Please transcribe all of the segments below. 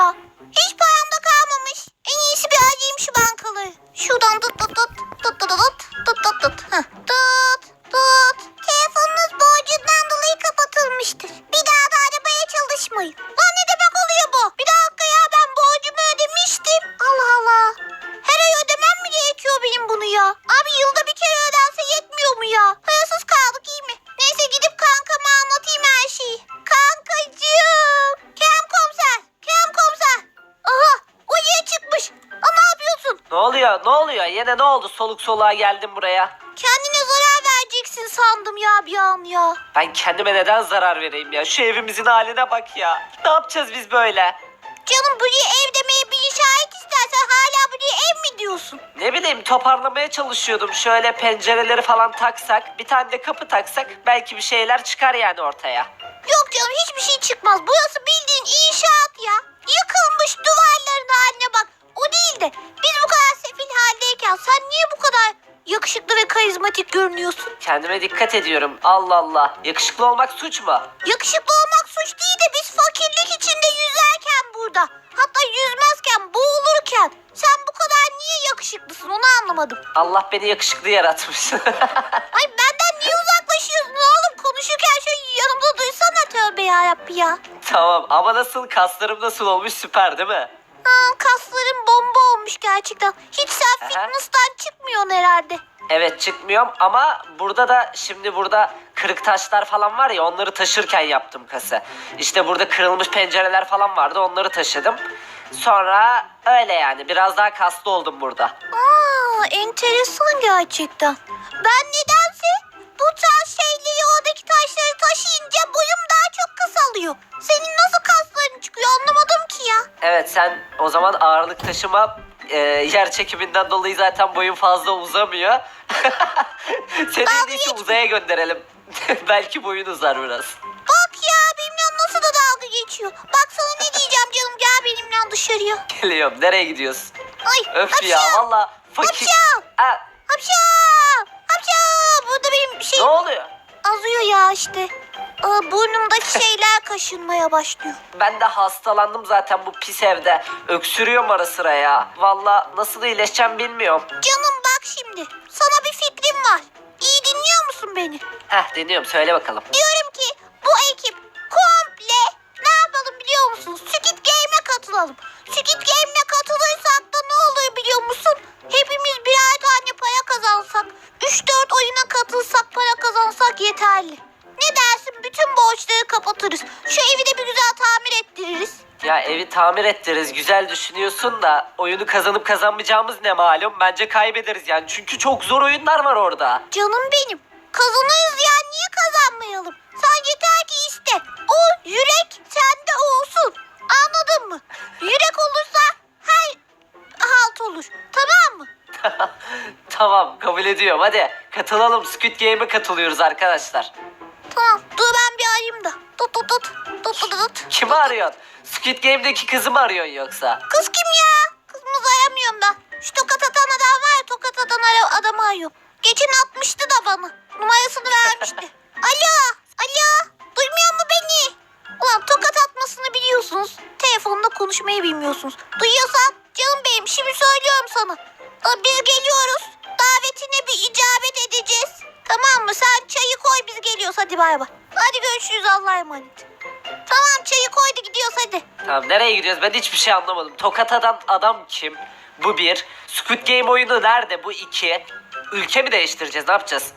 ya. Hiç param da kalmamış. En iyisi bir arayayım şu bankaları. Şuradan tut tut tut tut tut tut tut tut tut. Heh. Tut. Oluyor? Ne oluyor? Yine ne oldu? Soluk soluğa geldim buraya. Kendine zarar vereceksin sandım ya bir an ya. Ben kendime neden zarar vereyim ya? Şu evimizin haline bak ya. Ne yapacağız biz böyle? Canım buraya ev demeye bir şahit istersen hala buraya ev mi diyorsun? Ne bileyim toparlamaya çalışıyordum. Şöyle pencereleri falan taksak, bir tane de kapı taksak belki bir şeyler çıkar yani ortaya. Yok canım hiçbir şey çıkmaz. Burası bildiğin inşaat ya. Yıkılmış duvarların haline bak. O değil de biz bu kadar sefil haldeyken sen niye bu kadar yakışıklı ve karizmatik görünüyorsun? Kendime dikkat ediyorum. Allah Allah. Yakışıklı olmak suç mu? Yakışıklı olmak suç değil de biz fakirlik içinde yüzerken burada. Hatta yüzmezken, boğulurken. Sen bu kadar niye yakışıklısın onu anlamadım. Allah beni yakışıklı yaratmış. Ay benden niye uzaklaşıyorsun oğlum? Konuşurken şöyle yanımda duysana tövbe yarabbi ya. tamam ama nasıl kaslarım nasıl olmuş süper değil mi? Aa, kasların bomba olmuş gerçekten. Hiç sen Aha. fitness'tan çıkmıyorsun herhalde. Evet çıkmıyorum ama burada da şimdi burada kırık taşlar falan var ya onları taşırken yaptım kası. İşte burada kırılmış pencereler falan vardı onları taşıdım. Sonra öyle yani biraz daha kaslı oldum burada. Aa, enteresan gerçekten. Ben nedense bu tarz şeyleri oradaki taşları taşıyınca boyum daha çok kısalıyor. Senin nasıl kasların çıkıyor anlamadım ki ya. Evet sen o zaman ağırlık taşıma e, yer çekiminden dolayı zaten boyun fazla uzamıyor. Seni en Dalga iyisi uzaya gönderelim. Belki boyun uzar biraz. Bak ya benimle nasıl da dalga geçiyor. Bak sana ne diyeceğim canım gel benimle dışarıya. Geliyorum nereye gidiyorsun? Ay Öf ya hapşa, valla fakir. Hapşa! Ha, Hapşa! İşte. Aa, burnumdaki şeyler kaşınmaya başlıyor. Ben de hastalandım zaten bu pis evde. Öksürüyorum ara sıra ya. Valla nasıl iyileşeceğim bilmiyorum. Canım bak şimdi. Sana bir fikrim var. İyi dinliyor musun beni? Heh deniyorum söyle bakalım. Diyorum ki Ya evi tamir ettiririz güzel düşünüyorsun da oyunu kazanıp kazanmayacağımız ne malum. Bence kaybederiz yani çünkü çok zor oyunlar var orada. Canım benim. Kazanırız ya niye kazanmayalım? Sen yeter ki iste. O yürek sende olsun. Anladın mı? Yürek olursa her halt olur. Tamam mı? tamam kabul ediyorum hadi katılalım Squid Game'e katılıyoruz arkadaşlar. Tamam. Dur ben bir arayayım da. Tut tut tut. Kimi arıyorsun? Squid Game'deki kızı mı arıyorsun yoksa? Kız kim ya? Kızımızı arayamıyorum ben. Şu tokat atan adam var ya tokat atan adamı arıyorum. Geçen atmıştı da bana. Numarasını vermişti. alo. Alo. Duymuyor mu beni? Ulan tokat atmasını biliyorsunuz. Telefonda konuşmayı bilmiyorsunuz. Duyuyorsan canım benim şimdi söylüyorum sana. Biz geliyoruz. Davetine bir icabet edeceğiz. Tamam mı? Sen çayı koy biz geliyoruz. Hadi bay bay. Hadi görüşürüz Allah'a emanet. Tamam çayı koydu gidiyoruz hadi. Tamam nereye gidiyoruz ben hiçbir şey anlamadım. Tokat adam adam kim? Bu bir. Squid Game oyunu nerede? Bu iki. Ülke mi değiştireceğiz ne yapacağız?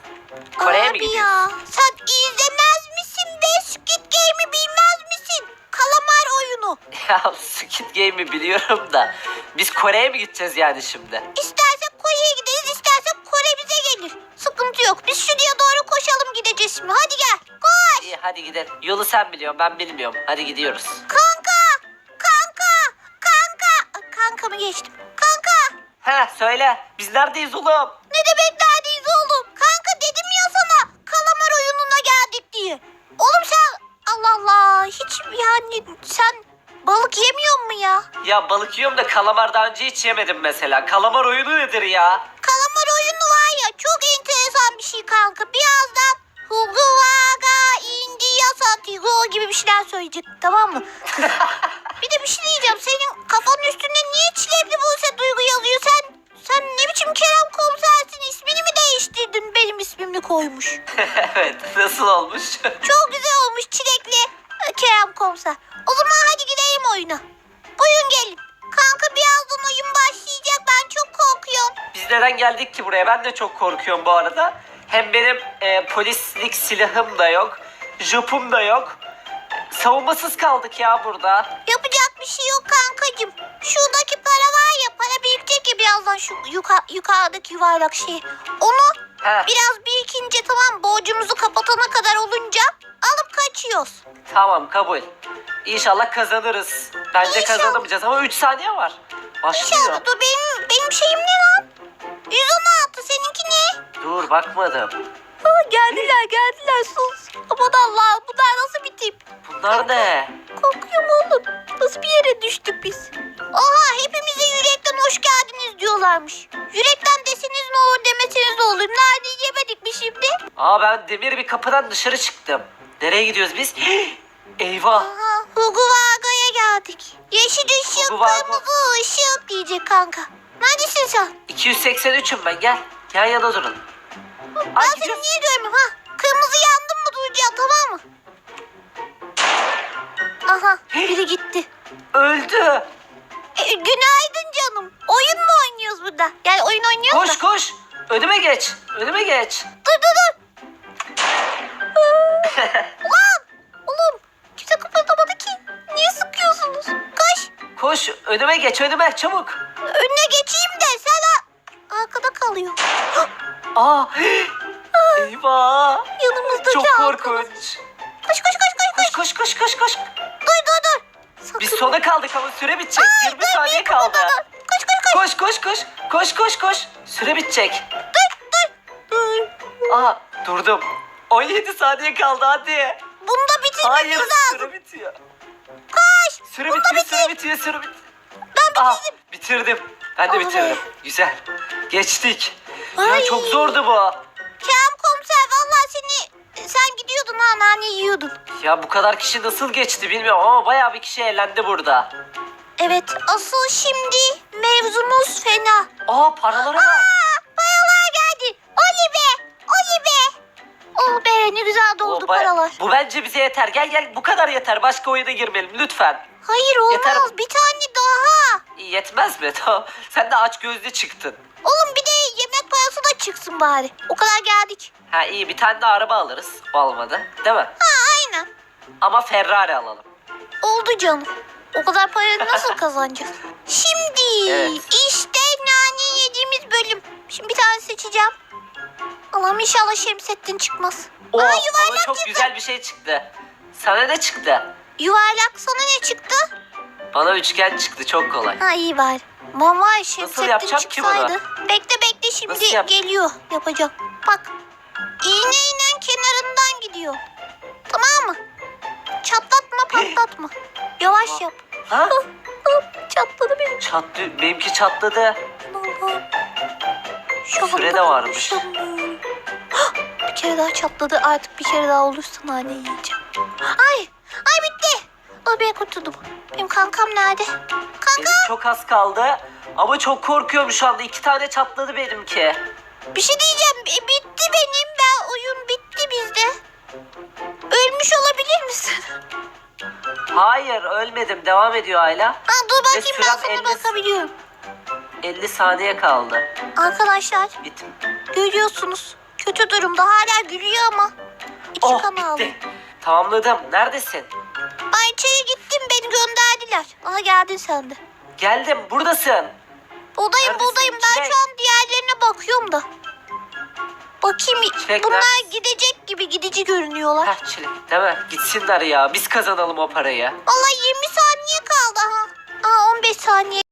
Kore'ye mi Abi gidiyoruz? ya sen izlemez misin be Squid Game'i bilmez misin? Kalamar oyunu. Ya Squid Game'i biliyorum da biz Kore'ye mi gideceğiz yani şimdi? İstersek Kore'ye gideriz istersek Kore bize gelir. Sıkıntı yok biz şuraya doğru koşalım gideceğiz şimdi hadi gel. İyi hadi gidelim. Yolu sen biliyorsun ben bilmiyorum. Hadi gidiyoruz. Kanka kanka kanka. Kanka mı geçtim? Kanka. He söyle biz neredeyiz oğlum? Ne demek neredeyiz oğlum? Kanka dedim ya sana kalamar oyununa geldik diye. Oğlum sen Allah Allah hiç yani sen balık yemiyor mu ya? Ya balık yiyorum da kalamar daha önce hiç yemedim mesela. Kalamar oyunu nedir ya? Kalamar oyunu var ya çok enteresan bir şey kanka. Birazdan Gugu vaga indiya satigo gibi bir şeyler söyleyecek tamam mı? bir de bir şey diyeceğim. Senin kafanın üstünde niye çilekli Buse Duygu yazıyor? Sen sen ne biçim Kerem komisersin? İsmini mi değiştirdin? Benim ismimle koymuş. evet nasıl olmuş? Çok güzel olmuş çilekli e, Kerem komiser. O zaman hadi gidelim oyuna. Buyurun gelin. Kanka birazdan oyun başlayacak. Ben çok korkuyorum. Biz neden geldik ki buraya? Ben de çok korkuyorum bu arada. Hem benim e, polislik silahım da yok. Jopum da yok. Savunmasız kaldık ya burada. Yapacak bir şey yok kankacığım. Şuradaki para var ya para birikecek ya birazdan şu yuka- yukarıdaki yuvarlak şey. Onu Heh, biraz birikince tamam borcumuzu kapatana kadar olunca alıp kaçıyoruz. tamam kabul. İnşallah kazanırız. Bence İnşallah. kazanamayacağız ama 3 saniye var. Başlıyor. İnşallah dur benim, benim şeyim ne lan? 116 seninki ne? Dur bakmadım. Ha, geldiler geldiler sus. Aman Allah bunlar nasıl bir tip? Bunlar ne? Korkuyorum oğlum. Nasıl bir yere düştük biz? Aha hepimize yürekten hoş geldiniz diyorlarmış. Yürekten deseniz ne olur demeseniz ne olur. Nerede yemedik mi şimdi? Aa ben demir bir kapıdan dışarı çıktım. Nereye gidiyoruz biz? Eyvah. Aha Huguvaga'ya geldik. Yeşil ışık Huguvaga. kırmızı ışık diyecek kanka. Neredesin sen? 283'üm ben gel. Yan yana durun. Ben Ay seni niye görmüyorum ha? Kırmızı yandım mı duracağım tamam mı? Aha biri gitti. Öldü. E, günaydın canım. Oyun mu oynuyoruz burada? Yani oyun oynuyoruz Koş da. koş. Önüme geç. Önüme geç. Dur dur dur. Lan! Oğlum kimse kıpırdamadı ki. Niye sıkıyorsunuz? Koş. Koş önüme geç önüme çabuk. Önüne geçeyim de sen arkada kalıyor. Aa. Eyvah. Yanımızdaki Çok korkunç. Koş koş koş koş koş. Koş koş koş koş. Dur dur dur. Sakın. Biz sona kaldık ama süre bitecek. Ay, 20 dur, saniye kaldı. kıpırdama. Koş koş koş. Koş koş koş. Koş koş koş. Süre bitecek. Dur dur. Dur. Aa durdum. 17 saniye kaldı hadi. Bunu da bitirmemiz Hayır lazım. süre bitiyor. Koş. Süre Bunu bitiyor, süre bitiyor, süre bitiyor. Ben Aa, bitirdim. bitirdim. Ben de Oley. bitirdim. Güzel. Geçtik. Ay. Ya çok zordu bu. Kerem komiser vallahi seni sen gidiyordun ha nane yiyordun. Ya bu kadar kişi nasıl geçti bilmiyorum ama bayağı bir kişi eğlendi burada. Evet asıl şimdi mevzumuz fena. Aa paralara bak. Aa, paralar geldi. Oli be, oli be. Oh be ne güzel doldu O baya- paralar. Bu bence bize yeter. Gel gel bu kadar yeter. Başka oyuna girmeyelim lütfen. Hayır olmaz Yeter. bir tane daha. Yetmez mi? Tamam. Sen de aç gözlü çıktın. Oğlum bir de parası da çıksın bari. O kadar geldik. Ha iyi bir tane de araba alırız. Olmadı. Değil mi? Ha aynen. Ama Ferrari alalım. Oldu canım. O kadar parayı nasıl kazanacağız? Şimdi Evet. işte nane yediğimiz bölüm. Şimdi bir tane seçeceğim. Allah'ım inşallah Şemsettin çıkmaz. Oo, Aa bana yuvarlak çok çıktı. güzel bir şey çıktı. Sana ne çıktı? Yuvarlak sana ne çıktı? Bana üçgen çıktı. Çok kolay. Ha iyi bari. Mama Şemsettin yapacağım ki çıksaydı. Bekle bekle şimdi Nasıl yap- geliyor. Yapacağım. Bak. İğneyle kenarından gidiyor. Tamam mı? Çatlatma patlatma. Yavaş yap. Ha? Çatladı benim. Çatlı, benimki çatladı. Allah'ım. Şu Süre anda de varmış. konuşamıyorum. Hah, Bir kere daha çatladı. Artık bir kere daha olursa nane yiyeceğim. Ay! Ay bitti. O ben kurtuldum. Benim kankam nerede? Kanka Benim çok az kaldı. Ama çok korkuyorum şu anda. İki tane çatladı benimki. bir şey diyeceğim. E, Bitti benim. Ben oyun bitti bizde. Ölmüş olabilir misin? Hayır ölmedim. Devam ediyor hala. Ha, dur bakayım ben sürem sana 50 bakabiliyorum. 50 saniye kaldı. Arkadaşlar Bit. görüyorsunuz. Kötü durumda. Hala gülüyor ama. İçi Oh kan bitti. Tamamladım. Neredesin? İçeri gittim beni gönderdiler. Aha geldin sen de. Geldim. Buradasın. Buradayım Neredesin? buradayım. Ben Çilek. şu an diğerlerine bakıyorum da. Bakayım Çilek bunlar neredesin? gidecek gibi gidici görünüyorlar. Heh çilek. Değil mi? Gitsinler ya. Biz kazanalım o parayı. Vallahi 20 saniye kaldı ha. Aa 15 saniye